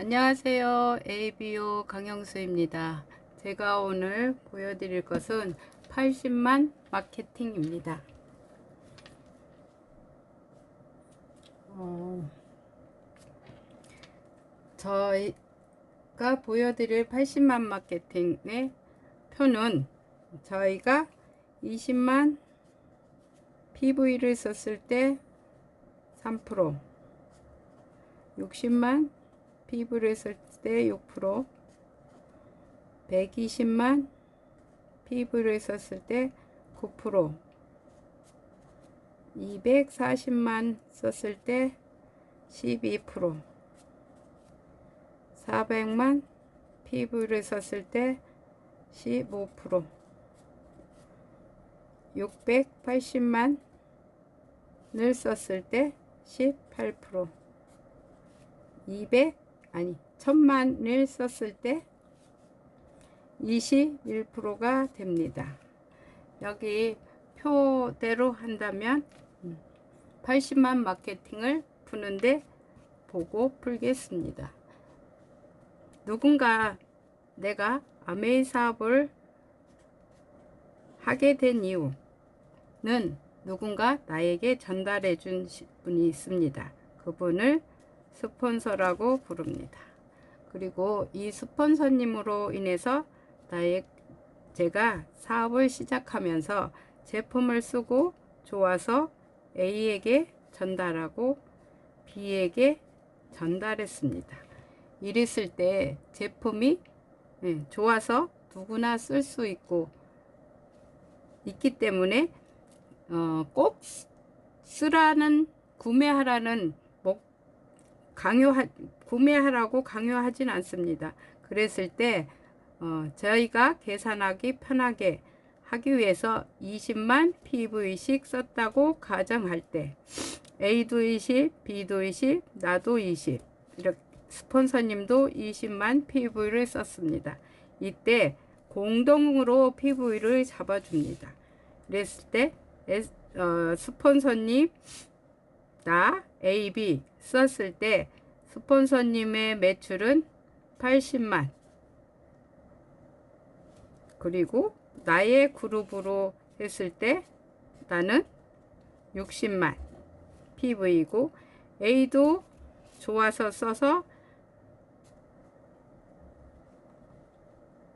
안녕하세요. ABO 강영수입니다. 제가 오늘 보여드릴 것은 80만 마케팅입니다. 어, 저희가 보여드릴 80만 마케팅의 표는 저희가 20만 PV를 썼을 때 3% 60만 PV를 쓸 때 6% 120만 PV를 썼을 때 9% 240만 썼을 때 12% 400만 PV를 썼을 때 15% 680만을 썼을 때 18% 200 아니 천만을 썼을 때 21%가 됩니다. 여기 표대로 한다면 80만 마케팅을 푸는데 보고 풀겠습니다. 누군가 내가 아메이 사업을 하게 된 이유는 누군가 나에게 전달해 준 분이 있습니다. 그분을 스폰서라고 부릅니다. 그리고 이 스폰서님으로 인해서 나의 제가 사업을 시작하면서 제품을 쓰고 좋아서 A에게 전달하고 B에게 전달했습니다. 이랬을 때 제품이 네, 좋아서 누구나 쓸 수 있고 있기 때문에 어, 꼭 쓰라는 구매하라는 강요하 구매하라고 강요하진 않습니다. 그랬을 때 어, 저희가 계산하기 편하게 하기 위해서 20만 PV씩 썼다고 가정할 때 A도 20, B도 20, 나도 20 이렇게 스폰서님도 20만 PV를 썼습니다. 이때 공동으로 PV를 잡아줍니다. 그랬을 때 어, 스폰서님 나 A, B 썼을 때 스폰서님의 매출은 80만. 그리고 나의 그룹으로 했을 때 나는 60만. PV이고 A도 좋아서 써서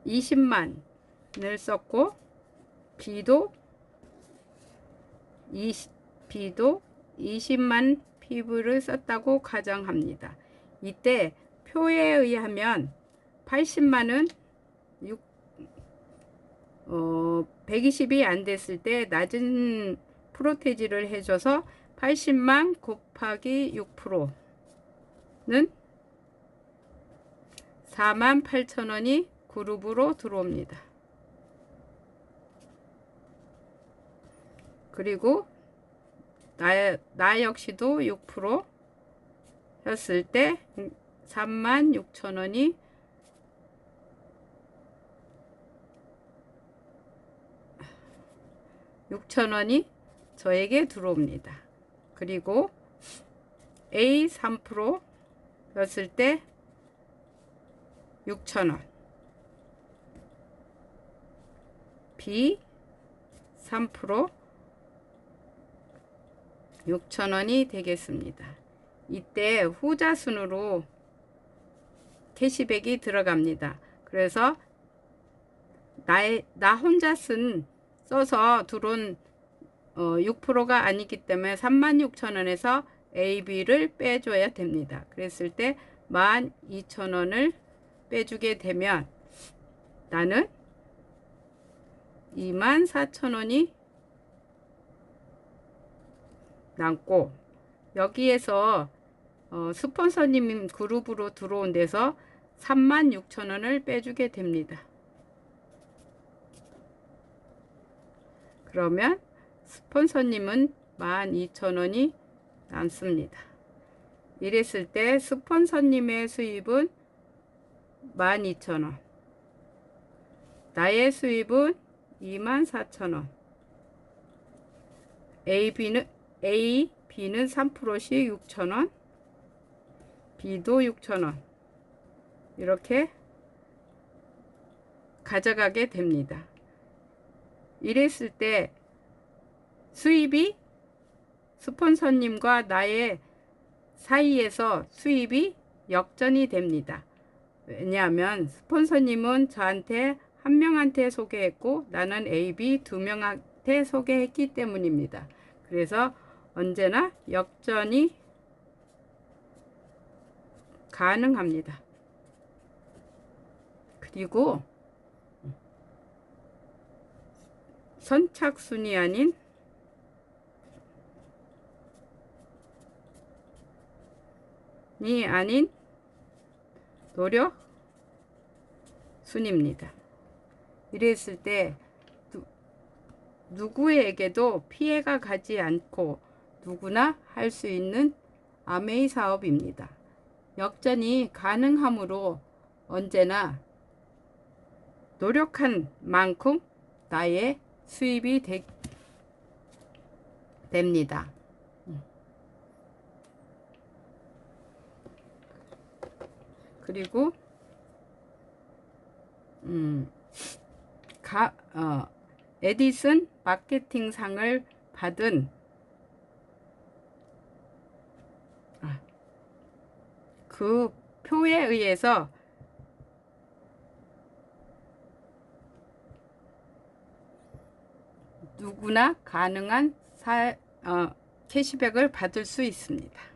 20만을 썼고 B도 20, B도 20만 PV를 썼다고 가정합니다. 이때 표에 의하면 80만은 6, 어, 120이 안 됐을 때 낮은 프로테지를 해줘서 80만 곱하기 6%는 4만 8천 원이 그룹으로 들어옵니다. 그리고 나, 나 역시도 6% 였을 때 3만 6천 원이 육천 원이 저에게 들어옵니다. 그리고 A 3% 였을 때 6천 원 B 3% 6천원이 되겠습니다. 이때 후자 순으로 캐시백이 들어갑니다. 그래서 나의, 나 혼자 쓴 써서 들어온 어, 6%가 아니기 때문에 36,000원에서 AB를 빼줘야 됩니다. 그랬을 때 12,000원을 빼주게 되면 나는 24,000원이 남고 여기에서 어, 스폰서님 그룹으로 들어온 데서 36,000원을 빼주게 됩니다. 그러면 스폰서님은 12,000원이 남습니다. 이랬을 때 스폰서님의 수입은 12,000원 나의 수입은 24,000원 AB는 A, B는 3%씩 6,000원, B도 6,000원, 이렇게 가져가게 됩니다. 이랬을 때 수입이 스폰서님과 나의 사이에서 수입이 역전이 됩니다. 왜냐하면 스폰서님은 저한테 한 명한테 소개했고 나는 A, B 두 명한테 소개했기 때문입니다. 그래서 언제나 역전이 가능합니다. 그리고 선착순이 아닌 이 아닌 노력 순입니다. 이랬을 때 누, 누구에게도 피해가 가지 않고 누구나 할 수 있는 아메이 사업입니다. 역전이 가능하므로 언제나 노력한 만큼 나의 수입이 되, 됩니다. 그리고 음, 가, 어, 에디슨 마케팅상을 받은 그 표에 의해서 누구나 가능한 사, 어, 캐시백을 받을 수 있습니다.